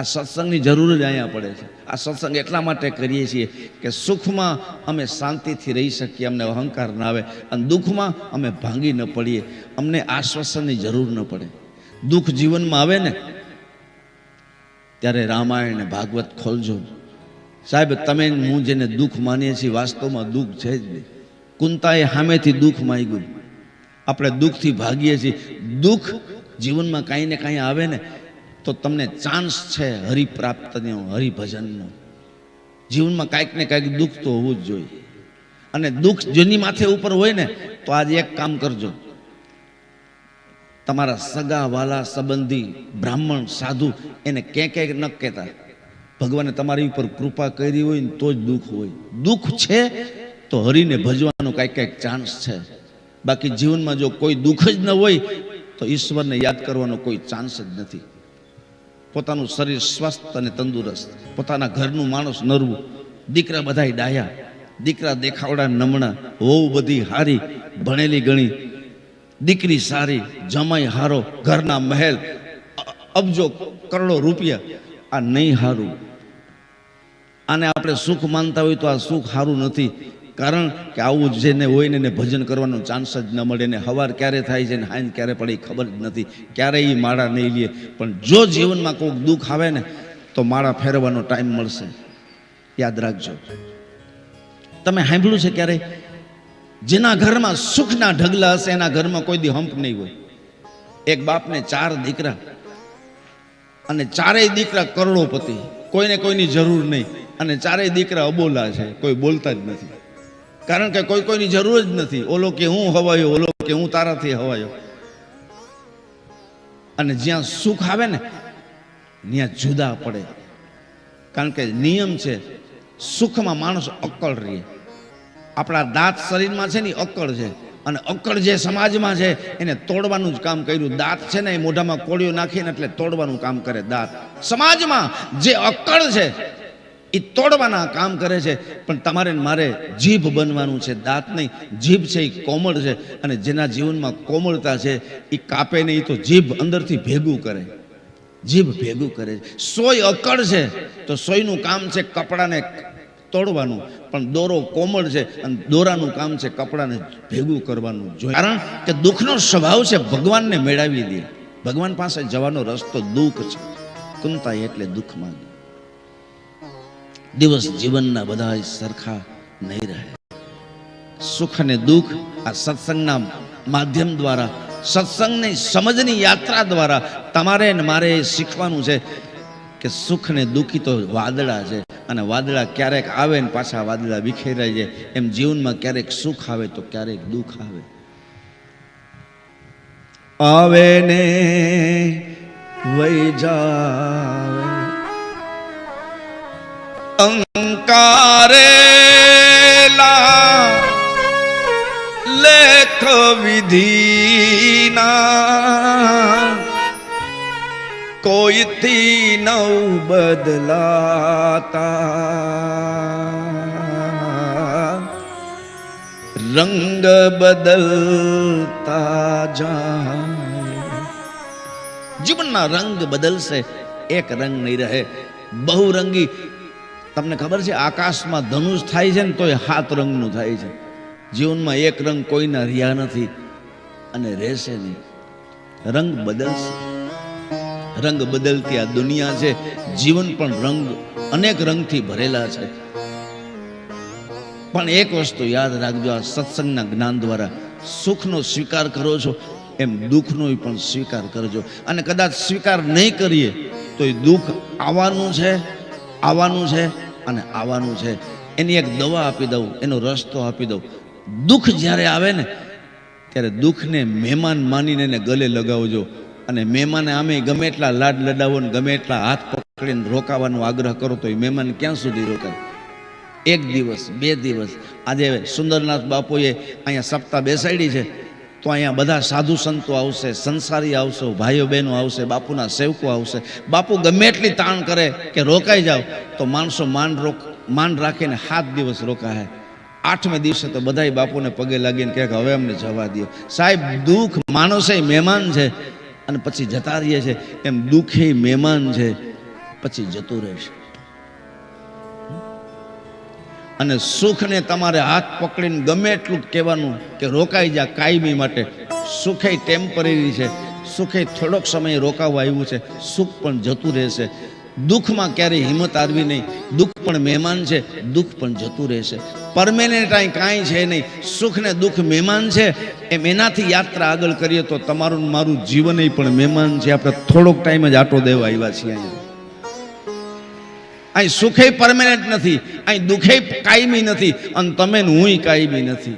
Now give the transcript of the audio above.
આ સત્સંગની જરૂર જ અહીંયા પડે છે. આ સત્સંગ એટલા માટે કરીએ છીએ કે સુખમાં અમે શાંતિથી રહી શકીએ, અમને અહંકાર ના આવે અને દુઃખમાં અમે ભાંગી ન પડીએ. અમને આશ્વાસનની જરૂર ન પડે. દુઃખ જીવનમાં આવે ને, ત્યારે રામાયણ ભાગવત ખોલજો. સાહેબ, તમે હું જેને દુઃખ માનીએ છીએ, વાસ્તવમાં દુઃખ છે જ નહીં. કુંતાએ સામેથી દુઃખ માંગ્યું. આપણે દુઃખથી ભાગીએ છીએ. દુઃખ જીવનમાં કાંઈ ને કાંઈ આવે ને તો તમને ચાન્સ છે હરિપ્રાપ્તનો હરિભજનનો જીવનમાં કાંઈક ને કાંઈક દુઃખ તો હોવું જ જોઈએ. અને દુઃખ જેની માથે ઉપર હોય ને, તો આજે એક કામ કરજો. તમારા સગા, વાલા, સંબંધી, બ્રાહ્મણ, સાધુ, એને ક્યાં ક્યાંક ન કહેતા. ભગવાને તમારી ઉપર કૃપા કરી હોય ને તો જ દુઃખ હોય. દુઃખ છે તો હરિને ભજવાનો કાંઈક કાંઈક ચાન્સ છે. બાકી જીવનમાં જો કોઈ દુઃખ જ ન હોય, તો ઈશ્વરને યાદ કરવાનો કોઈ ચાન્સ જ નથી. પોતાનું શરીર સ્વસ્થ અને તંદુરસ્ત, પોતાના ઘરનું માણસ નરવું, દીકરા બધાય ડાયા, દીકરા દેખાવડા નમણા, વહુ બધી હારી, ભણેલી ગણી, દીકરી સારી, જમાઈ હારો, ઘરના મહેલ અબજો કરોડો રૂપિયા, આ નહીં હારું. આને આપણે સુખ માનતા હોય તો આ સુખ સારું નથી. કારણ કે આવું જેને હોય ને એને ભજન કરવાનો ચાન્સ જ ન મળે ને હવાર ક્યારે થાય છે ને હાંજ ક્યારે પડે એ ખબર જ નથી. ક્યારે એ માળા નહીં લે. પણ જો જીવનમાં કોઈક દુઃખ આવે ને, તો માળા ફેરવવાનો ટાઈમ મળશે. યાદ રાખજો. તમે સાંભળ્યું છે ક્યારે જેના ઘરમાં સુખના ઢગલા હશે, એના ઘરમાં કોઈ દી હંપ નહીં હોય. એક બાપને ચાર દીકરા અને ચારેય દીકરા કરોડોપતિ. કોઈને કોઈની જરૂર નહીં. અને ચારેય દીકરા અબોલા છે, કોઈ બોલતા જ નથી. કારણ કે કોઈ કોઈની જરૂર જ નથી. ઓલો કે હું હવાયો, ઓલો કે હું તારાથી હવાયો. અને જ્યાં સુખ આવે ને, ત્યાં જુદા પડે. કારણ કે નિયમ છે, સુખમાં માણસ અક્કળ રહે. આપણા દાંત શરીરમાં છે ને અક્કળ છે. અને અક્કળ જે સમાજમાં છે, એને તોડવાનું જ કામ કર્યું. દાંત છે ને એ મોઢામાં કોળીઓ નાખીને એટલે તોડવાનું કામ કરે દાંત. સમાજમાં જે અક્કળ છે એ તોડવાના કામ કરે છે. પણ તમારે મારે જીભ બનવાનું છે, દાંત નહીં. જીભ છે એ કોમળ છે. અને જેના જીવનમાં કોમળતા છે એ કાપે નહીં તો જીભ અંદરથી ભેગું કરે. જીભ ભેગું કરે છે. સોય અકળ છે, તો સોયનું કામ છે કપડાને તોડવાનું. પણ દોરો કોમળ છે અને દોરાનું કામ છે કપડાને ભેગું કરવાનું. જોઈએ કારણ કે દુઃખનો સ્વભાવ છે, ભગવાનને મેળવી દે. ભગવાન પાસે જવાનો રસ્તો દુઃખ છે. કુંતા એટલે દુઃખમાં દિવસ જીવનના બધા સરખા નહીં રહે. સુખ અને દુઃખ આ સત્સંગના માધ્યમ દ્વારા, સત્સંગની સમજની યાત્રા દ્વારા તમારે ને મારે શીખવાનું છે કે સુખ ને દુઃખી તો વાદળા છે અને વાદળા ક્યારેક આવે ને પાછા વાદળા વિખેરાઈ જાય. એમ જીવનમાં ક્યારેક સુખ આવે તો ક્યારેક દુઃખ આવે. આવે ને વૈ જાવે. અંકારેલા લેખ વિધિના કોઈથી નવ બદલાતા? રંગ બદલતા જાય. જીવનના રંગ બદલશે, એક રંગ નહીં રહે. બહુરંગી તમને ખબર છે, આકાશમાં ધનુષ થાય છે ને તોય હાથ રંગનું થાય છે. જીવનમાં એક રંગ કોઈના રહ્યા નથી અને રહેશે નહીં. રંગ બદલશે. રંગ બદલતી આ દુનિયા છે, જીવન પણ રંગ, અનેક રંગથી ભરેલા છે. પણ એક વસ્તુ યાદ રાખજો, આ સત્સંગના જ્ઞાન દ્વારા સુખનો સ્વીકાર કરો છો, એમ દુઃખનો પણ સ્વીકાર કરજો. અને કદાચ સ્વીકાર નહીં કરીએ, તો એ દુઃખ આવવાનું છે આવવાનું છે અને આવવાનું છે. એની એક દવા આપી દઉં, એનો રસ્તો આપી દઉં. દુઃખ જ્યારે આવે ને, ત્યારે દુઃખને મહેમાન માનીને એને ગલે લગાવજો. અને મહેમાને આમે ગમે એટલા લાડ લડાવો ને ગમે એટલા હાથ પકડીને રોકાવાનો આગ્રહ કરો તો એ મહેમાન ક્યાં સુધી રોકાય? એક દિવસ, બે દિવસ. આજે સુંદરનાથ બાપુએ અહીંયા સપ્તાહ બેસાડી છે. તો અહીંયા બધા સાધુ સંતો આવશે, સંસારી આવશે, ભાઈઓ બહેનો આવશે, બાપુના સેવકો આવશે. બાપુ ગમે એટલી તાણ કરે કે રોકાઈ જાવ તો માણસો માન રોક, માન રાખીને સાત દિવસ રોકાય આઠમે દિવસે તો બધાય બાપુને પગે લાગીને કહે કે હવે અમને જવા દો સાહેબ, દુઃખ માણસે મહેમાન છે અને પછી જતા રહીએ છે એમ દુઃખે મહેમાન છે, પછી જતું રહેશે અને સુખને તમારે હાથ પકડીને ગમે એટલું કહેવાનું કે રોકાઈ જા કાયમી માટે. સુખે ટેમ્પરરી છે. સુખે થોડોક સમય રોકાવા આવ્યું છે. સુખ પણ જતું રહેશે. દુઃખમાં ક્યારેય હિંમત આવવી નહીં. દુઃખ પણ મહેમાન છે, દુઃખ પણ જતું રહેશે પરમેનન્ટ અહીં કાંઈ છે નહીં. સુખ ને દુઃખ મહેમાન છે. એમ એનાથી યાત્રા આગળ કરીએ તો તમારું મારું જીવન પણ મહેમાન છે. આપણે થોડોક ટાઈમ જ આટો દેવા આવ્યા છીએ અહીંયા. અહીં સુખે પરમેનન્ટ નથી. અહીં દુઃખે કાયમી નથી. અને તમે હું કાયમી નથી.